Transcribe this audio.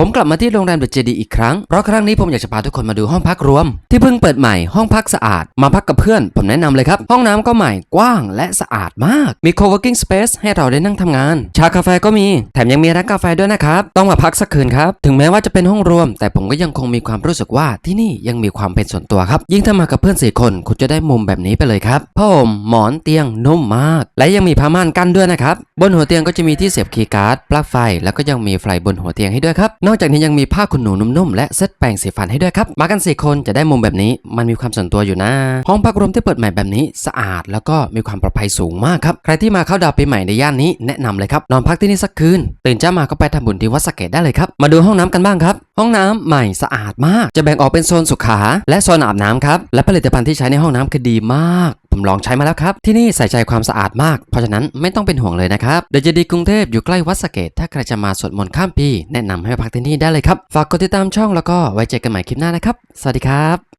ผมกลับมาที่โรงแรมเดอะเจดีอีกครั้ง เพราะครั้งนี้ผมอยากจะพาทุกคนมาดูห้องพักรวม ที่เพิ่งเปิดใหม่ห้องพักสะอาด มาพักกับเพื่อน ผมแนะนำเลยครับ ห้องน้ำก็ใหม่กว้างและสะอาดมาก มี co-working space ให้เราได้นั่งทำงาน ชากาแฟก็มี แถมยังมีร้านกาแฟด้วยนะครับ ต้องมาพักสักคืนครับ ถึงแม้ว่าจะเป็นห้องรวม แต่ผมก็ยังคงมีความรู้สึกว่าที่นี่ยังมีความเป็นส่วนตัวครับ ยิ่งถ้ามากับเพื่อนสี่คนคุณจะได้มุมแบบนี้ไปเลยครับผ้าห่มหมอนเตียงนุ่มมาก และยังมีผ้าม่านกั้นด้วยนะครับบนหัวเตียงก็จะมีที่เสียบคีย์การ์ดปลั๊กไฟ แล้วก็ยังมีไฟบนหัวเตียงให้ด้วยครับนอกจากนี้ยังมีผ้าขนหนูนุ่มๆและเซตแปรงสีฟันให้ด้วยครับ มากันสี่คนจะได้มุมแบบนี้มันมีความส่วนตัวอยู่นะ ห้องพักรวมที่เปิดใหม่แบบนี้สะอาดแล้วก็มีความปลอดภัยสูงมากครับใครที่มาเข้าดาวปีใหม่ในย่านนี้แนะนำเลยครับนอนพักที่นี่สักคืนตื่นเช้ามาก็ไปทำบุญที่วัดสะเกตได้เลยครับมาดูห้องน้ำกันบ้างครับ ห้องน้ำใหม่สะอาดมาก จะแบ่งออกเป็นโซนสุขา และโซนอาบน้ำครับและผลิตภัณฑ์ที่ใช้ในห้องน้ำคือดีมาก ผมลองใช้มาแล้วครับ ที่นี่ใส่ใจความสะอาดมาก เพราะฉะนั้นไม่ต้องเป็นห่วงเลยนะครับเดจดีกรุงเทพอยู่ใกล้วัดสเกต ถ้าใครจะมาสวดมนต์ข้ามปี แนะนำให้พักที่นี่ได้เลยครับ ฝากกดติดตามช่องแล้วก็ไว้เจอกันใหม่คลิปหน้านะครับ สวัสดีครับ